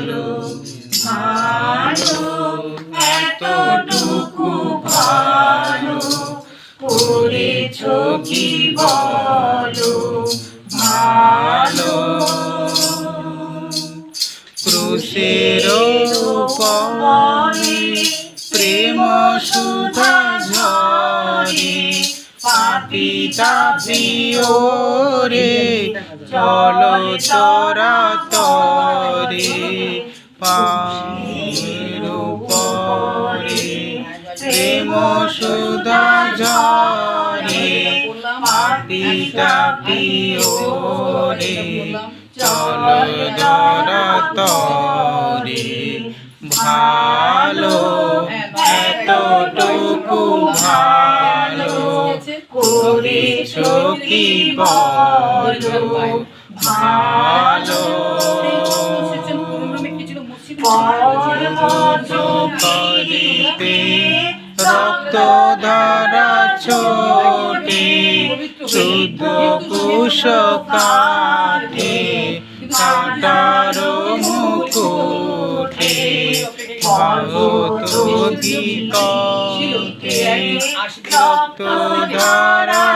বলো ভালো, এতটুকু ভালো। করেছ কি বলো? ভালো। ক্রুশের উপরে প্রেম সুধা ঝরে পাপি তাপি ওরে চল চরা তরে পায়ের প্রেম সুধা ঝরে পাপি তাপি ওরে। চল জরা তরে ভালো কি বলো? ভালো। করিতে রক্ত ধারা ছোটে শুদ্ধ কুশ কাঠে কাটার গীতকে রক্ত ধারা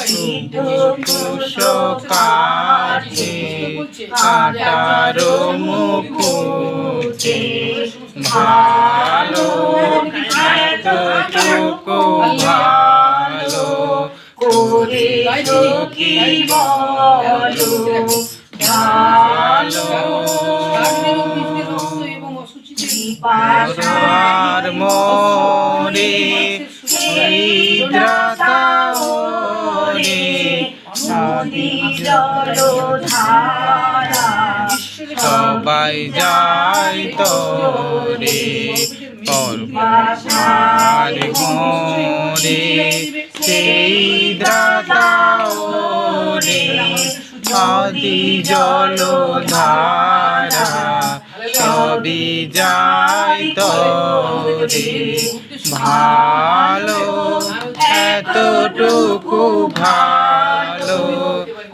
শুদ্ধ কুশ কাঠে ভালো এতটুকু ভালো করেছ কি বলো আর মোরে ইদ্রাতা ওরে নদী জলধারা সবাই যায় তোরে পরপার মোরে সেই দ্রাতা আদি জলধারা, সবই যায় তোরে। ভালো, এতটুকু ভালো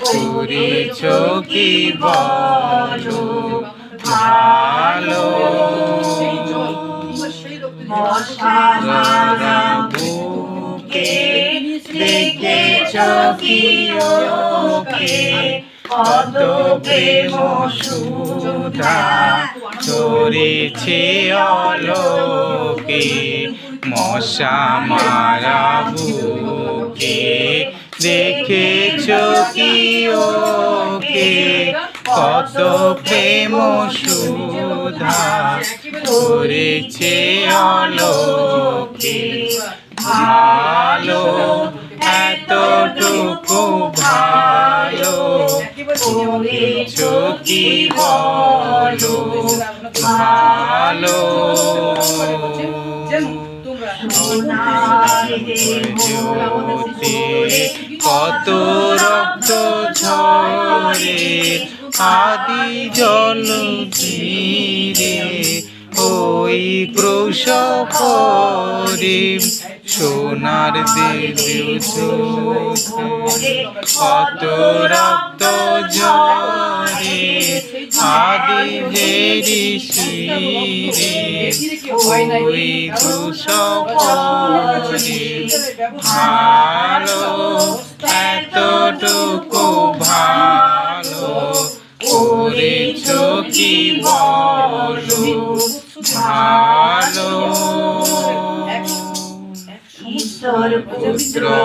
করেছ কি বলো, ভালো। মশাহারা বুকে দেখেছ কি ওকে কত প্রেম সুধা চড়েছে অলোকে মশা মারা বুকে দেখেছ কি ওকে? কত প্রেম সুধা করেছে অলোকে ভালো করেছ কি বলো ভালো। কত রক্ত ঝরে আদি জল ওই ক্রোশ সোনার কত রক্ত ঝরে, আদি হেরি শিরে, ওই ক্রোশ পরে ভালো, এতটুকু ভালো করেছ কি বলো? ভালো Sarvaputro